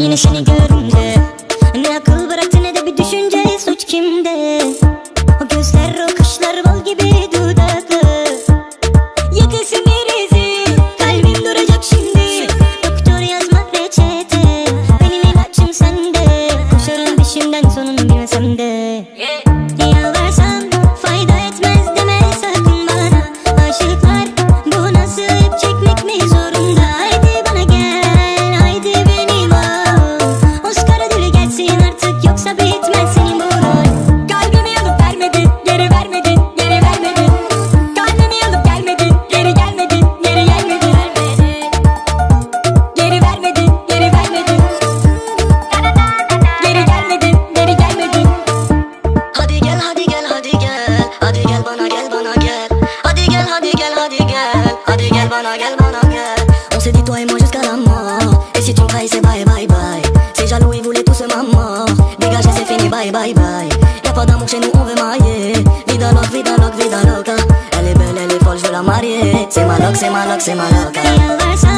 neşeni görünce Ne akıl bıraktı ne de bir düşünce Suç kimde? O gözler o kaşlar bal gibi dudaklı. Yakası birisi Kalbim duracak şimdi. Doktor yazma reçete Benim ilaçım sende. Koşarım peşinden sonunu bilmesem de Yalvarsam On s'est dit toi et moi jusqu'à la mort. Et si tu me trahis c'est bye bye bye. C'est jaloux ils voulaient tous ma mort. Dégagez c'est fini bye bye bye. Y'a pas d'amour chez nous on veut marier. Vida loca vida loca vida loca Elle est belle elle est folle je veux la marier. C'est ma loque c'est ma loque c'est ma loca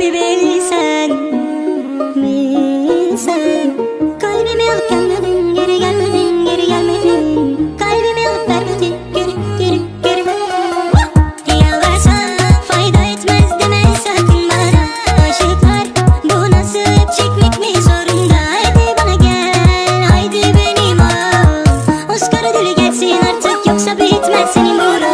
bir verirsen Bilsen. Kalbimi alıp gelmedin geri gelmedin geri gelmedin. Kalbimi alıp vermedin geri geri geri Yalvarsan fayda etmez deme sakın bana Aşıklar. Bu nasıl çekmek mi zorunda? Haydi bana gel haydi benim ol. Oscar ödülü gelsin artık yoksa bitmez senin buran